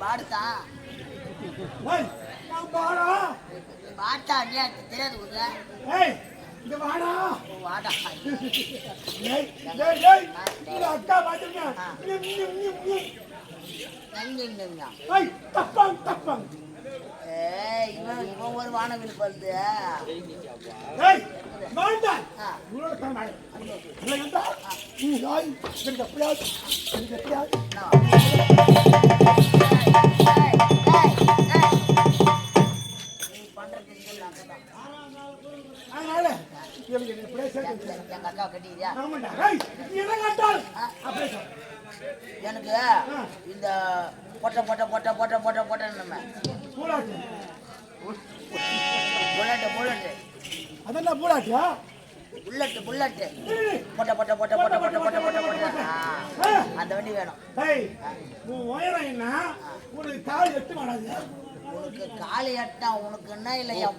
பாடுதான் பாட்டா அண்ணியா தெரியாது உங்க இங்க வாடா. வாடா. அக்கா பாத்துங்க இவன் இவன் ஒரு வானவில் பழுது. உனக்கு காலி அட்டா உனக்கு என்ன இல்லையா?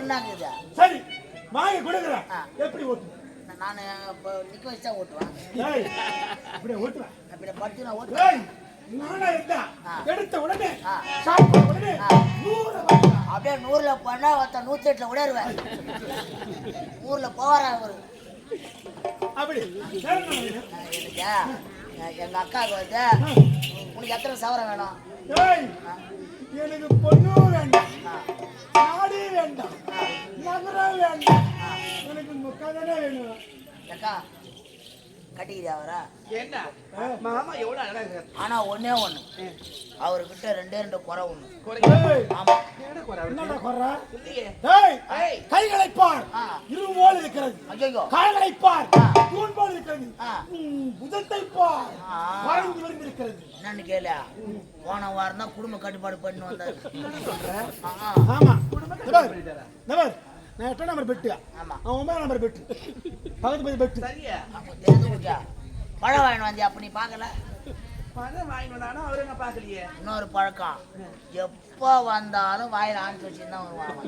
என்னங்குது சரி வாங்கி கொடுக்குறேன். எப்படி ஓட்டு நான் இப்போ நிற்க வச்சா ஓட்டுவேன். அப்படியே ஓட்டுவேன் அப்படி படுத்து நான் ஓட்டுவேன் நானா இருந்தா. எடுத்த உடனே. சாப்பிட்ட உடனே. நூறு அப்படியே நூறுல பண்ணா ஒருத்த நூத்தி எட்டுல விடையருவேன் ஊர்ல போவாரா அவரு? அப்படி. எங்க அக்காவுக்கு வந்து உனக்கு எத்தனை சவரம் வேணும்? எனக்கு பொண்ணும் வேண்டாம். நாடே வேண்டாம். நகரம் வேண்டாம். எனக்கு முக்காதானே வேணும்? அக்கா கட்டிக்கிறியா அவரா ஏண்டா? மாமா எவ்வளவு அழகா இருக்காரு. ஆனா ஒண்ணே ஒண்ணு. அவர்கிட்ட ரெண்டே ரெண்டு குறை ஒண்ணு. ஆமா. என்னடா குறை? ஏய். கைகளை பார். இரும்போல் இருக்கிறது. ஐயோ கால்களை பார். தூண் போல் இருக்கிறது. புஜத்தை பார். ஆ. வளைந்து விரிந்திருக்கிறது. என்னன்னு கேளு. போன வாரம் தான் குடும்ப கட்டுப்பாடு பண்ணி வந்தாரு. ஆமா. இந்த பார், நான் எட்டாம் நம்பர் பெட்டு ஆமா. அவன் ஒன்பதாம் நம்பர் பெட்டு பக்கத்து பக்கத்து பெட்டு பழம் வாங்கிட்டு வந்தியா? அப்ப நீ பார்க்கல? பணம் வாங்கி வந்தானா அவரு என்ன பாக்கலையே இன்னொரு பழக்கம். எப்போ வந்தாலும் வாயில ஆணிச்சு வச்சுன்னு தான் வருவாங்க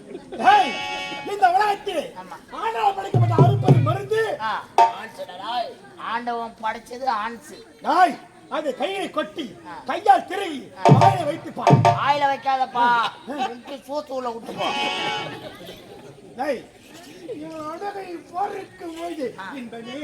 இந்த உலகத்தில் ஆமா. ஆண்டாள் படைக்கப்பட்ட அறுப்பது மருந்து. ஆண்டவன் படைச்சது ஆன்சு நாய் அது கையை கொட்டி. கையால் திருகி வாயை வைத்து பார் வாயில வைக்காதப்பா. சூத்து உள்ள விட்டுப்போ போது ஆ. இன்பமே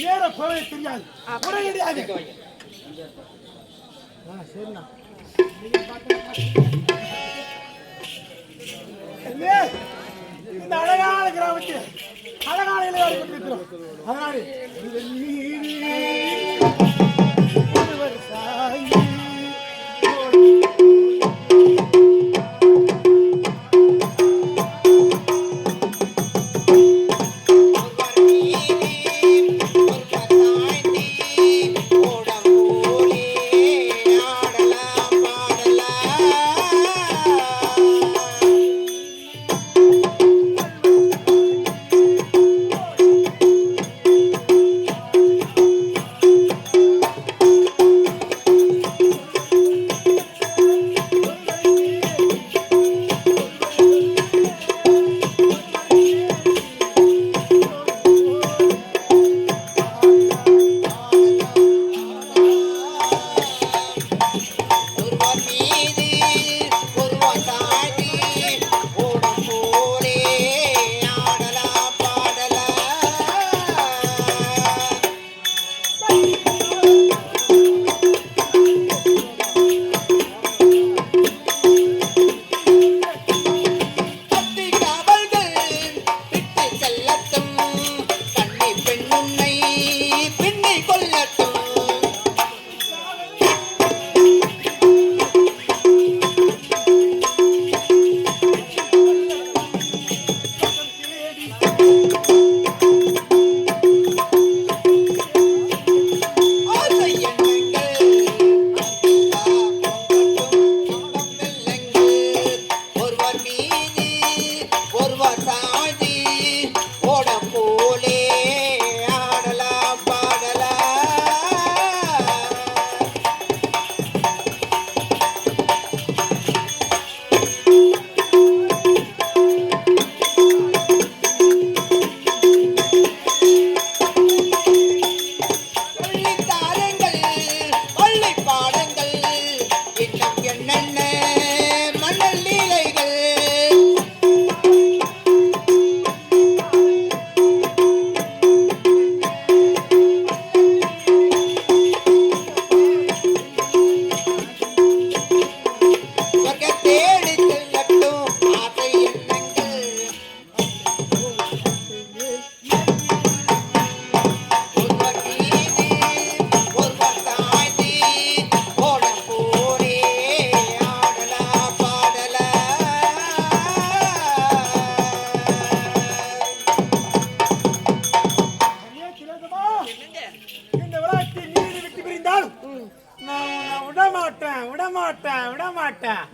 நேர போவே தெரியாது. உடனடியாக ஆ, சரிண்ணா. இந்த அழகான கிராமத்தில் அழகான இளையோர் கொண்டிருக்கிறோம் அதனால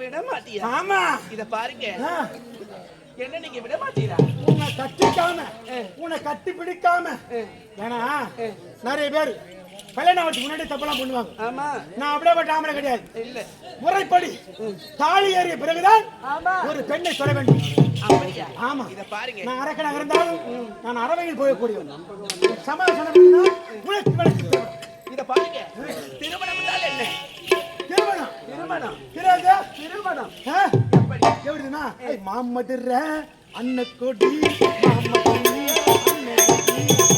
விட மாட்டியா ஆமா. இத பாருங்க. என்ன நீங்க விட மாட்டீரா உன்னை கட்டிக்காம உன்னை கட்டி பிடிக்காம ஏன்னா நிறைய பேர் கல்யாணம் ஆகிறதுக்கு முன்னாடி தப்பெல்லாம் பண்ணுவாங்க. ஆமா. நான் அப்படியேப்பட்ட ஆம்பளை கிடையாது இல்ல. முறைப்படி தாலி ஏறிய பிறகுதான் ஆமா. ஒரு பெண்ணை சொல்ல வேண்டும். அப்படியா? ஆமா. இத பாருங்க. நான் அரக்கனாக இருந்தாலும் நான் அரவையில் போகக்கூடியவன் சமாதானம் பண்ணினா உனக்கு. இத பாருங்க. திருமணம் என்ன? திருமணம். திருமணம். எப்படின்னா ஏய், மாமதுர அன்னக்கொடி மாமதுரி அன்னக்கொடி ஆட்டம்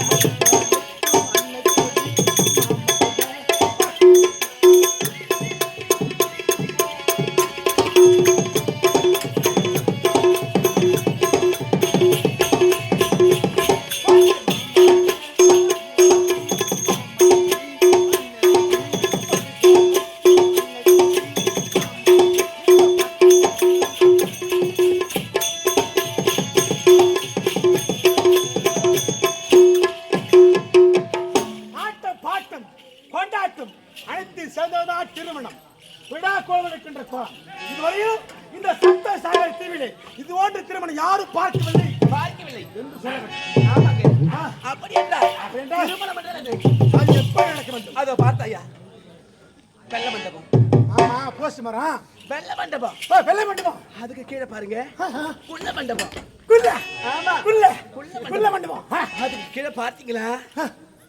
பாருங்க. குள்ள மண்டபம். குல்ல ஆமா. குள்ள. குல்ல மண்டபம். மண்டபம். அதுக்கு கீழே பார்த்தீங்களா?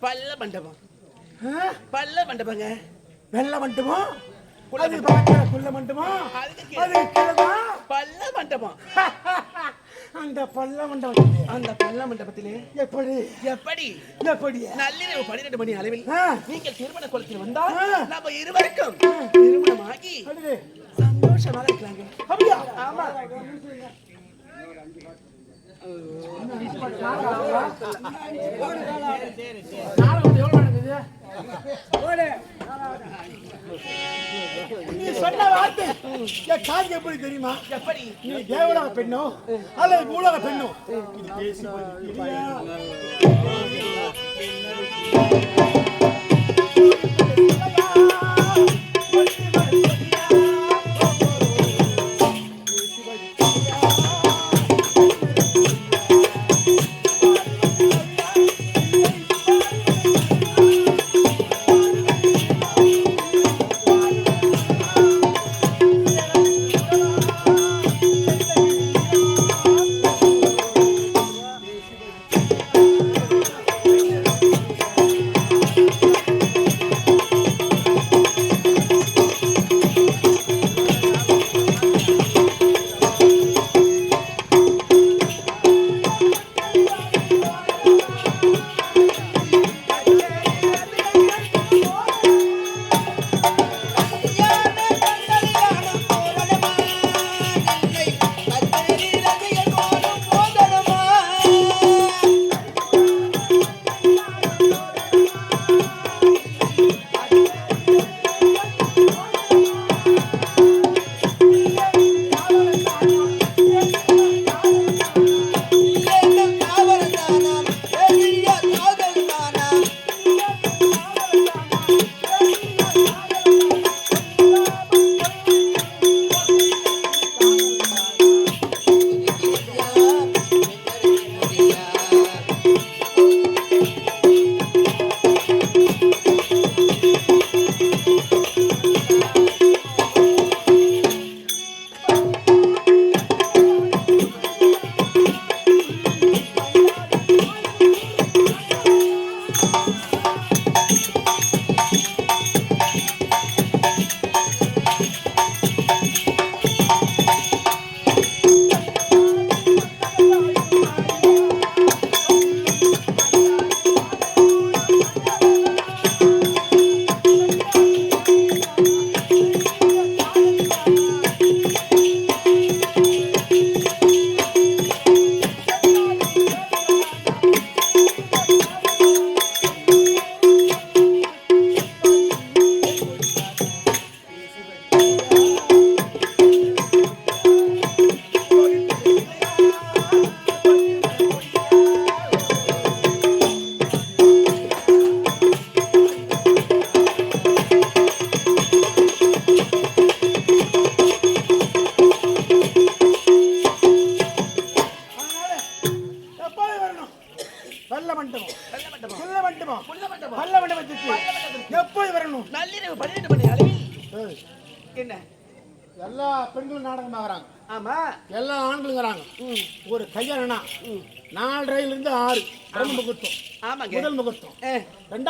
பல்ல மண்டபம். பல்ல மண்டபங்க. வெள்ளை மண்டபம். குள்ள அது பக்கத்துல குள்ள மண்டபம். அதுக்கு கீழே. பல்ல மண்டபம். அந்த பல்ல மண்டபத்திலே. அந்த பல்ல மண்டபத்திலே. எப்படி? எப்படி? எப்படி? நள்ளிரவு பன்னிரண்டு மணி அளவில். நீங்கள் திருமண குளத்தில் வந்தால். நம்ம இருவருக்கும் திருமணமாகி அப்படியா ஆமா நீ சொன்ன வார்த்தை என் காது எப்படி தெரியுமா எப்படி நீ தேவலோக பெண்ணோ அல்லது பூலோக பெண்ணோ இது பேசி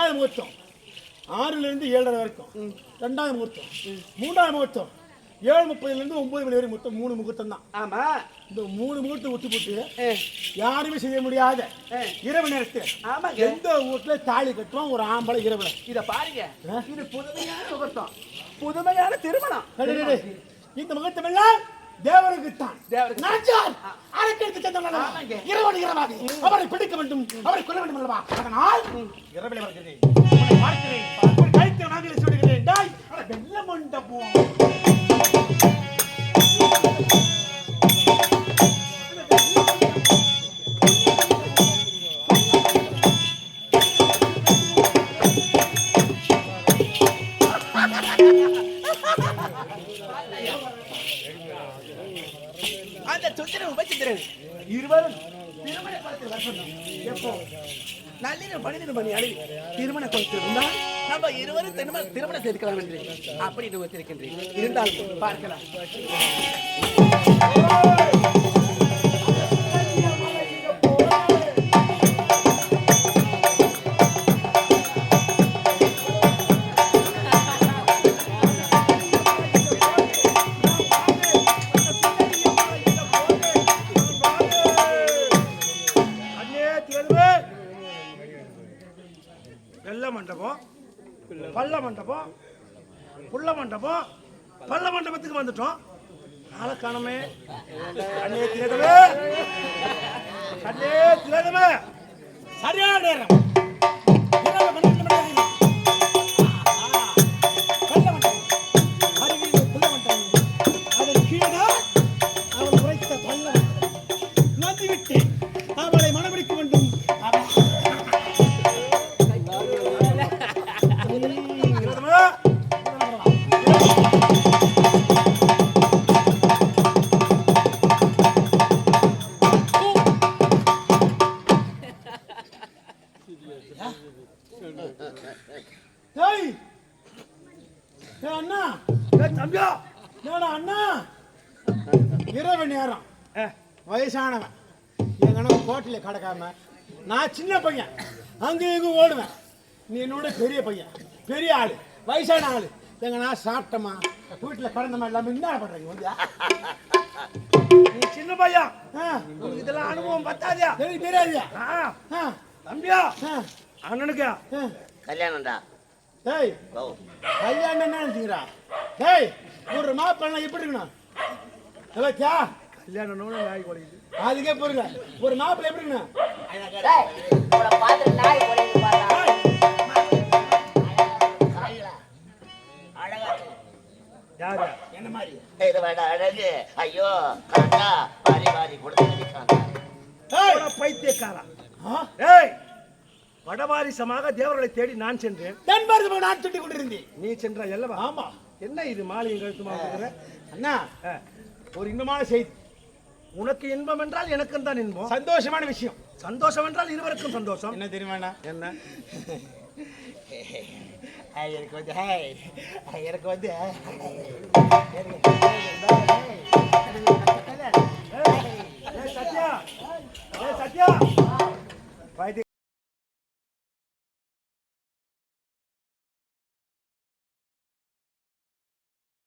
ரெண்டாவது முகூர்த்தம். ஆறுல இருந்து ஏழரை வரைக்கும். ரெண்டாவது முகூர்த்தம். மூணாவது முகூர்த்தம். ஏழு முப்பதுல இருந்து ஒன்பது மணி வரை மொத்தம் மூணு முகூர்த்தம் தான். ஆமா. இந்த மூணு முகூர்த்தம் விட்டு போட்டு யாருமே செய்ய முடியாத. இரவு நேரத்தில் ஆமாங்க. எந்த வீட்டுல தாலி கட்டுவோம் ஒரு ஆம்பளை இரவுல. இத பாருங்க? இது புதுமையான முகூர்த்தம். புதுமையான திருமணம். இந்த முகூர்த்தம் எல்லாம் தேவருக்கு தான் தேவருக்கு. நாச்சார் அரக்கெடுத்து சென்றவன். இரவோடு இரவாக அவரை பிடிக்க வேண்டும். அவரை கொல்ல வேண்டும் அல்லவா? அதனால் இரவிலே வருகிறேன். பார்க்கிறேன். கழுத்தில் நாங்களே சுடுகிறேன் டாய் வெள்ள மண்டபம் இருவரும் திருமண திருமணம் செய்திருக்கலாம் என்று அப்படி ஒத்திருக்கின்றேன் இருந்தாலும் பார்க்கலாம். சரியான நேரம். ஏய் அண்ணா. ஏய் தம்பியா. ஏடா அண்ணா? இரவு நேரம். வயசானவன். என் கணக்கு கோட்டில் கிடக்காம நான் சின்ன பையன். அங்கே இங்கே ஓடுவேன். நீ என்னோட பெரிய பையன். பெரிய ஆளு. வயசான ஆளு. எங்க நான் சாப்பிட்டமா? வீட்டில் கடந்தமா இல்லாம என்ன பண்றீங்க வந்து? நீ சின்ன பையன். உனக்கு இதெல்லாம் அனுபவம் பத்தாதியா தெரியாதியா தம்பியா. அண்ணனுக்கா. கல்யாணம்டா. டேய் ஓ கல்யாணம் என்ன நினைச்சுக்கிறா டேய் ஒரு மாப்பிள்ளை எப்படி இருக்கணும்? இல்லையா கல்யாணம் நாய் குறையுது. அதுக்கே புரியல ஒரு மாப்பிள்ளை எப்படி இருக்கணும். யாரு? என்ன மாதிரி? இது வேணா அழகு. ஐயோ காக்கா பாரி பாரி கொடுத்து பைத்தியக்காரா ஏய் வடபாரிசமாக தேவர்களை தேடி நான் சென்றேன். தென்பாரிசமாக நான் சென்று கொண்டிருந்தேன். நீ சென்றாய் அல்லவா? ஆமா. என்ன இது மாலையும் கழுத்துமாக அண்ணா ஒரு இன்பமான செய்தி. உனக்கு இன்பம் என்றால் எனக்கும் தான் இன்பம். சந்தோஷமான விஷயம். சந்தோஷம் என்றால் இருவருக்கும் சந்தோஷம். என்ன தெரியுமாண்ணா என்ன? எனக்கு வந்து எனக்கு வந்து சத்யா. சத்யா.